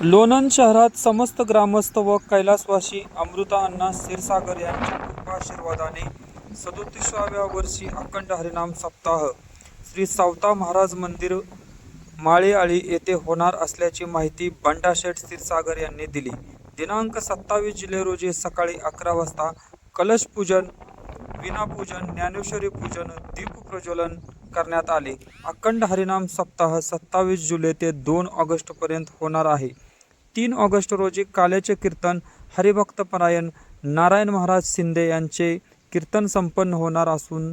लोणंद शहरात समस्त ग्रामस्थ व कैलासवासी अमृता अण्णा क्षीरसागर यांच्या कृपाशीर्वादाने सदोतीसाव्या वर्षी अखंड हरिनाम सप्ताह श्री सावता महाराज मंदिर माळेआळी येथे होणार असल्याची माहिती बंडाशेठ क्षीरसागर यांनी दिली. दिनांक सत्तावीस जुलै रोजी सकाळी अकरा वाजता कलश पूजन विनापूजन ज्ञानेश्वरी पूजन दीप प्रज्वलन करण्यात आले. अखंड हरिनाम सप्ताह सत्तावीस जुलै ते दोन ऑगस्टपर्यंत होणार आहे. तीन ऑगस्ट रोजी काल्याचे कीर्तन हरिभक्तपरायण नारायण महाराज शिंदे यांचे कीर्तन संपन्न होणार असून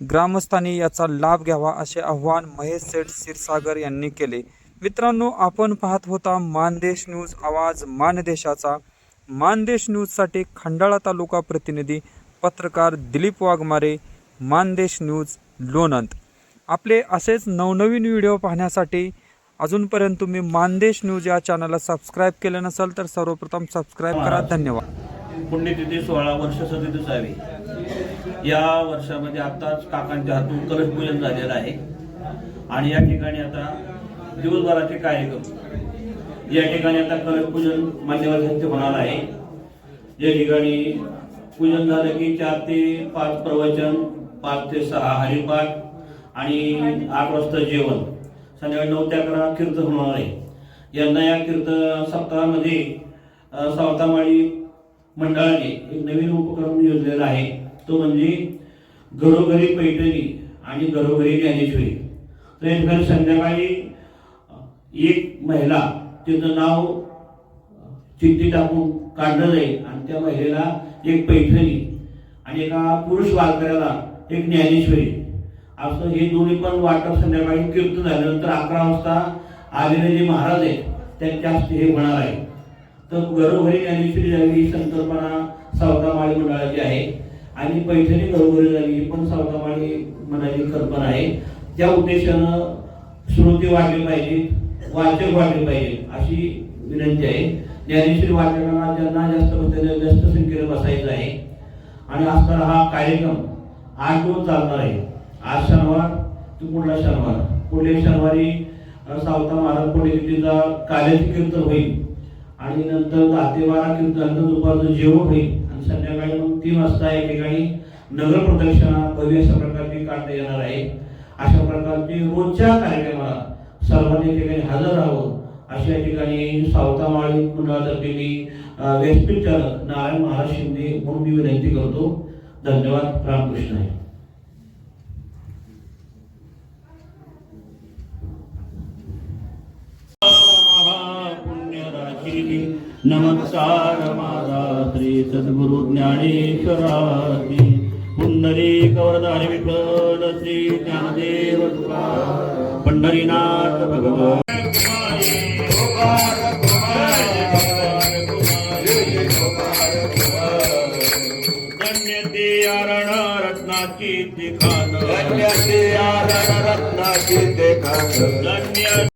ग्रामस्थांनी याचा लाभ घ्यावा असे आवाहन महेश सेठ क्षीरसागर यांनी केले. मित्रांनो आपण पाहत होता मानदेश न्यूज आवाज मानदेशाचा. मानदेश न्यूजसाठी खंडाळा तालुका प्रतिनिधी पत्रकार दिलीप वाघमारे मानदेश न्यूज लोणंद. आपले असेच नवनवीन व्हिडिओ पाहण्यासाठी अजूनपर्यंत तुम्ही मानदेश न्यूज या चॅनलला सबस्क्राईब केलं नसेल तर सर्वप्रथम सबस्क्राईब करा. धन्यवाद. पुण्यतिथी सोळा वर्ष सदतीसावी या वर्षामध्ये आताच काकांच्या हातून कलश पूजन झालेलं आहे. आणि या ठिकाणी आता दिवसभराचे कार्यक्रम. या ठिकाणी आता कलश पूजन मान्यवरांचे होणार आहे. या ठिकाणी पूजन झालं की चार ते पाच प्रवचन पाच ते सहा हरिपाठ आणि आठ वाजता जेवण. संध्याकाळी नऊ ते अकरा कीर्तन होणार आहे. यंदा या कीर्तन सप्ताहामध्ये सावतामाळी मंडळाने एक नवीन उपक्रम योजलेला आहे. तो म्हणजे घरोघरी पैठणी आणि घरोघरी ज्ञानेश्वरी. तर संध्याकाळी एक महिला तिचं नाव चिठ्ठी टाकून काढलं जाईल आणि त्या महिलेला एक पैठणी आणि एका पुरुष वारकऱ्याला एक ज्ञानेश्वरी असं हे दोन्ही पण वाटप संध्याकाळी कीर्तन झाल्यानंतर अकरा वाजता आलेले जे महाराज आहेत. त्यांच्या हस्ते हे होणार आहे. तर घरोघरी ज्ञानेश्वरी झाली ही संकल्पना सावतामाळी मंडळाची आहे. आणि पैठणी घरोघरी झाली ही पण सावतामाळी मंडळाची कल्पना आहे. त्या उद्देशानं श्रोते वाढले पाहिजे वाचक वाढले पाहिजे अशी विनंती आहे. ज्ञानेश्वरी वाचकांना ज्यांना जास्त पद्धतीने जास्त संख्येने बसायचं आहे. आणि असणारा हा कार्यक्रम आठ दिवस चालणार आहे. आज शनिवार तू पुढला शनिवार? पुढल्या शनिवारी सावता महाराज पुण्यतिथीचा कार्याचे कीर्तन होईल. आणि नंतर दहा ते बारा कीर्तन दुपारचं जेवण होईल. आणि संध्याकाळी मग तीन वाजता या ठिकाणी नगर प्रदक्षिणा भव्य अशा प्रकारची काढता येणार आहे. अशा प्रकारची रोजच्या कार्यक्रमाला सर्वांनी ठिकाणी हजर राहावं. अशा या ठिकाणी सावतामाळी मंडळातर्फे मी अ, व्यासपीठ चालक नारायण महाराज शिंदे म्हणून मी विनंती करतो. धन्यवाद. रामकृष्ण आहे. महापुण्यराशी नमस्कार माझा श्री सद्गुरु ज्ञानेश्वराची पुंडरी कवरधारी विठ्ठल श्री ज्ञानदेव पंढरीनाथ भगवान। धन्य ते आरण रत्नाची दिखान रत्नाची